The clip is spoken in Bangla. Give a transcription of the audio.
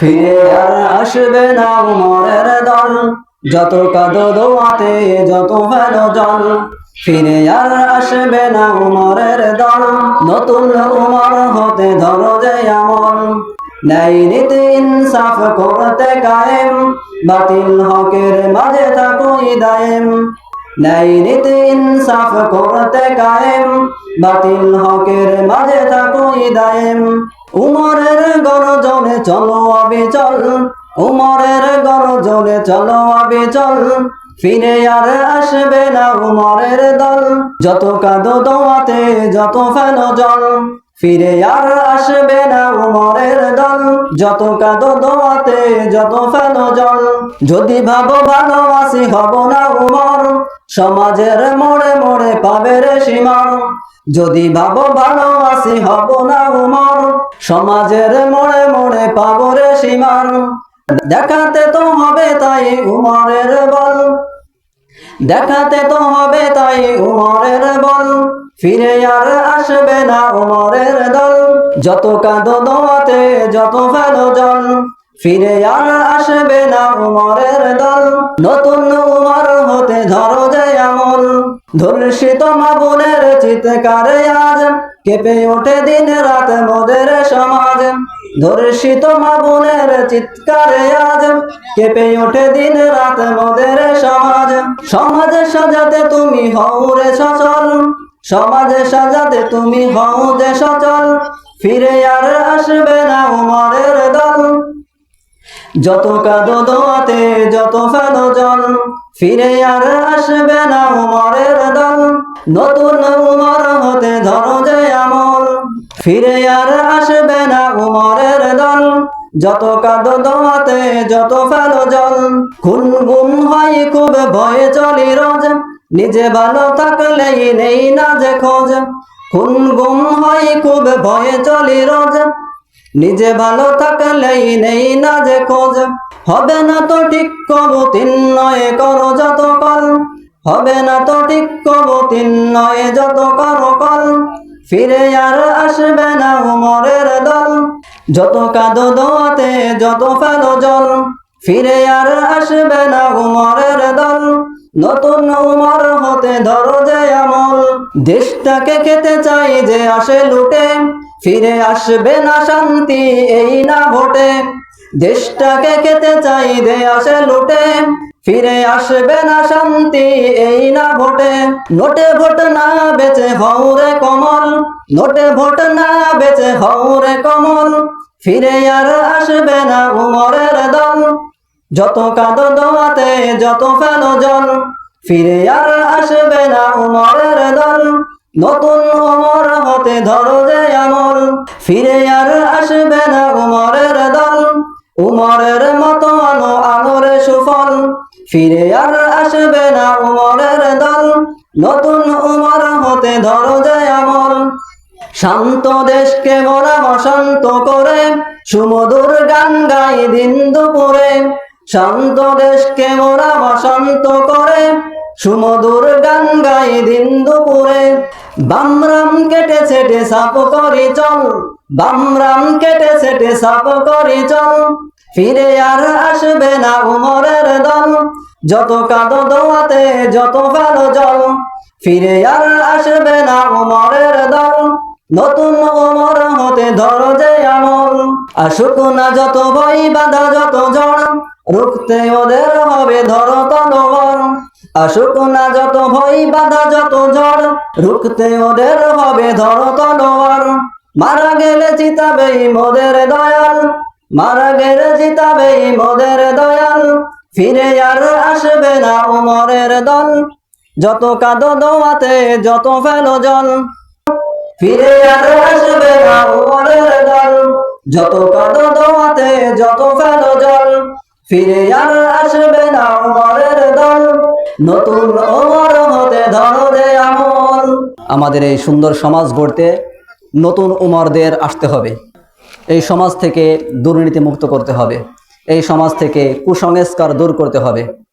ফিরে আর আসবে না উমরের দল। যত কাঁদো দোয়াতে, যত ফেলো জল। ফিরে আর আসবে না উমরের দল। নতুন উমর হতে ধরো যে আমল। ন্যায় নীতি ইনসাফ করতে কায়েম। বাতিল হকের মাঝে থাকো ইদায়েম ন্যায় নীতি ইনসাফ করতে কায়েম। বাতিল হকের মাঝে থাকো ইদায়েম উমরের গরজনে চলো আবে চল উমরের গরজনে চলো আবে চল ফিরে আর আসবে না উমরের দল। যত কাঁদো দোয়াতে, যত ফেলো জল, ফিরে আর আসবে না উমরের দল। যত কাঁদো দোয়াতে, যত ফেলো জল, যদি ভাবো ভালোবাসি হব না উমর, সমাজের মোড়ে মোড়ে পাবে রে সীমার যদি ভাবো ভালোবাসি হব না উমর। সমাজের মোড়ে মোড়ে পাবো রে সীমার। দেখাতে তো হবে তাই উমরের বল। দেখাতে তো হবে তাই উমরের বল। ফিরে আর আসবে না উমরের দল। যত কাঁদো দোয়াতে, যত ফেলো জল। ফিরে আর আসবে না উমরের দল। নতুন উমর হতে ধরো যে আমল। ধর্ষিত মাবুনের চিৎকারে আজ কেঁপে ওঠে দিন রাত মোদের সমাজ। ধর্ষিত মাবুনের চিৎকারে আজ কেঁপে ওঠে দিন রাত মোদের সমাজ। সমাজ সাজাতে তুমি হও রে সচল। সমাজে সাজাতে তুমি হও যে সচল। ফিরে আর আসবে না উমরের দল। যত কাদো দোয়াতে, যত ফেলো জল, ফিরে আর আসবে না উমরের দল। নতুন উমর হতে ধরো যে আমল, ফিরে আর আসবে না উমরের দল। যত কাদো দোয়াতে, যত ফেলো জল খুন গুম হয় খুব ভয়ে চলি রোজ। নিজে ভালো থাকলেই নেই না যে খোঁজ খুন গুম হয় খুব ভয়ে চলি রোজ। নিজে ভালো থাকলেই নেই না যে খোঁজ। হবে না তো ঠিক কবু তিন নয়, করো যত কল হবে না তো ঠিক কবু তিন নয়, যত করো কল ফিরে আর আসবে না উমরের দল। যত কাদো দোয়াতে, যত ফেলো জল। ফিরে আর আসবে না উমরের দল। নতুন উমর হতে ধরো যে আমল। দেশটাকে খেতে চাই যে আসে লুটে। ফিরে আসবে না শান্তি, এই না ভোটে। দেশটাকে খেতে চাই যে আসে লুটে। ফিরে আসবে না শান্তি, এই না ভোটে। নোটে ভোট না বেচে হৌরে কমল। নোটে ভোট না বেচে হৌরে কমল। ফিরে আর আসবে না উমরের দল। যত কাঁদো দোয়াতে, যত ফেলো জল। ফিরে আর আসবে না উমরের দল। নতুন উমর হতে ধরো যে আমল ফিরে আর আসবে না উমরের দল। উমরের মতো আনো আনোরে সুফল। ফিরে আর আসবে না উমরের দল। নতুন উমর হতে ধরো যে আমল। শান্ত দেশকে মোরা বসন্ত করে। সুমধুর গান গাই দিন দুপুরে। শান্ত দেশকে মোরা বসন্ত করে। সুমধুর গান গাই দিন বামরাম কেটে ছেটে সাপ করি চল। বামরাম কেটে ছেটে সাপ করি চল। ফিরে আর আসবে না উমরের দল। যত কাদো দোয়াতে, যত ফেলো জল। ফিরে আর আসবে না উমরের দল। নতুন উমর হতে ধরো যে আমল। আসুক না যত ভয় বাধা, যত ঝড় রুখতে ওদের হবে ধরো তলোয়ার আসুক না যত ভয়, বাধা যত ঝড় রুখতে ওদের হবে ধরো তলোয়ার। মারা গেলে জিতাবে মোদের দয়াল, মারা গেলে মোদের দয়াল। ফিরে আর আসবে না দল, যত কাদো দোয়াতে যত ফেলো জল। ফিরে আর আসবে না দল, যত কাদো দোয়াতে যত ফেলো জল। ফিরে আর আসবে না উমরের দল নতুন ওমর ধরো রে আমল। আমাদের এই সুন্দর সমাজ গড়তে নতুন উমরদের আসতে হবে। এই সমাজ থেকে দুর্নীতি মুক্ত করতে হবে। এই সমাজ থেকে কুসংস্কার দূর করতে হবে।